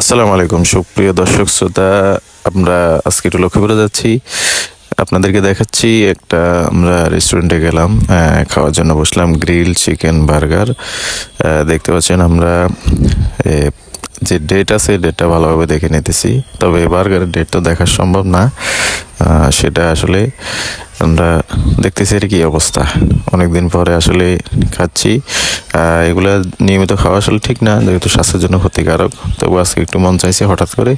আসসালামু আলাইকুম, সুপ্রিয় দর্শক শ্রোতা, আমরা আজকে একটু লক্ষ্য করে যাচ্ছি। আপনাদেরকে দেখাচ্ছি একটা, আমরা রেস্টুরেন্টে গেলাম খাওয়ার জন্য বসলাম গ্রিল চিকেন বার্গার দেখতে পাচ্ছেন আমরা যে ডেট আছে ডেটটা ভালোভাবে দেখে নিতেছি। তবে বার্গারের ডেট তো দেখা সম্ভব না। সেটা আসলে আমরা দেখতেছি এর কি অবস্থা। অনেকদিন পরে আসলে খাচ্ছি। এগুলা নিয়মিত খাওয়া আসলে ঠিক না, যেহেতু স্বাস্থ্যের জন্য ক্ষতিকারক। তবু আজকে একটু মন চাইছে হঠাৎ করে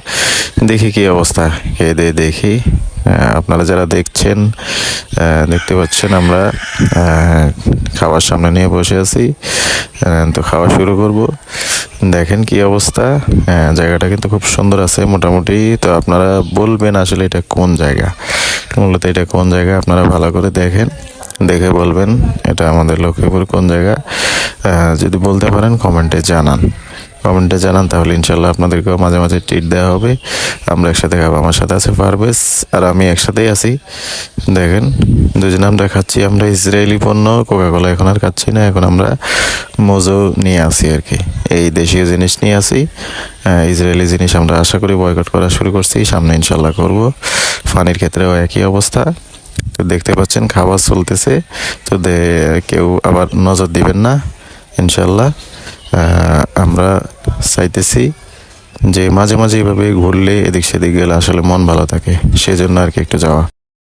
দেখি কি অবস্থা। খেয়ে দিয়ে দেখি। আপনারা যারা দেখছেন দেখতে পাচ্ছেন আমরা খাওয়ার সামনে নিয়ে বসে আছি। তো খাওয়া শুরু করব। দেখেন কি অবস্থা। হ্যাঁ, জায়গাটা কিন্তু খুব সুন্দর আছে মোটামুটি। তো আপনারা বলবেন আসলে এটা কোন জায়গা? মূলত এটা কোন জায়গা আপনারা ভালো করে দেখেন। দেখে বলবেন এটা আমাদের লক্ষ্মীপুর কোন জায়গা। যদি বলতে পারেন কমেন্টে জানান। কমেন্টে জানান, তাহলে ইনশাল্লাহ আপনাদেরকেও মাঝে মাঝে ট্রিট দেওয়া হবে। আমরা একসাথে খাব, আমার সাথে আছে পারভেজ আর আমি একসাথেই আছি। দেখেন, দুজনে আমরা খাচ্ছি, আমরা ইসরায়েলি পণ্য কোকাকোলা এখন আর খাচ্ছি না, এখন আমরা মোজো নিয়ে আসি আর কি। এই দেশীয় জিনিস নিয়ে আসি ইসরায়েলি জিনিস আমরা আশা করি বয়কট করা শুরু করছি, সামনে ইনশাল্লাহ করব। ফানির ক্ষেত্রেও একই অবস্থা। তো দেখতে পাচ্ছেন, খাবার চলতেছে। তো কেউ আবার নজর দিবেন না ইনশাল্লাহ আমরা চাইতেছি যে মাঝে মাঝে এভাবে ঘুরলে এদিক সেদিক গেলে আসলে মন ভালো থাকে, সেজন্য আর কি একটু যাওয়া।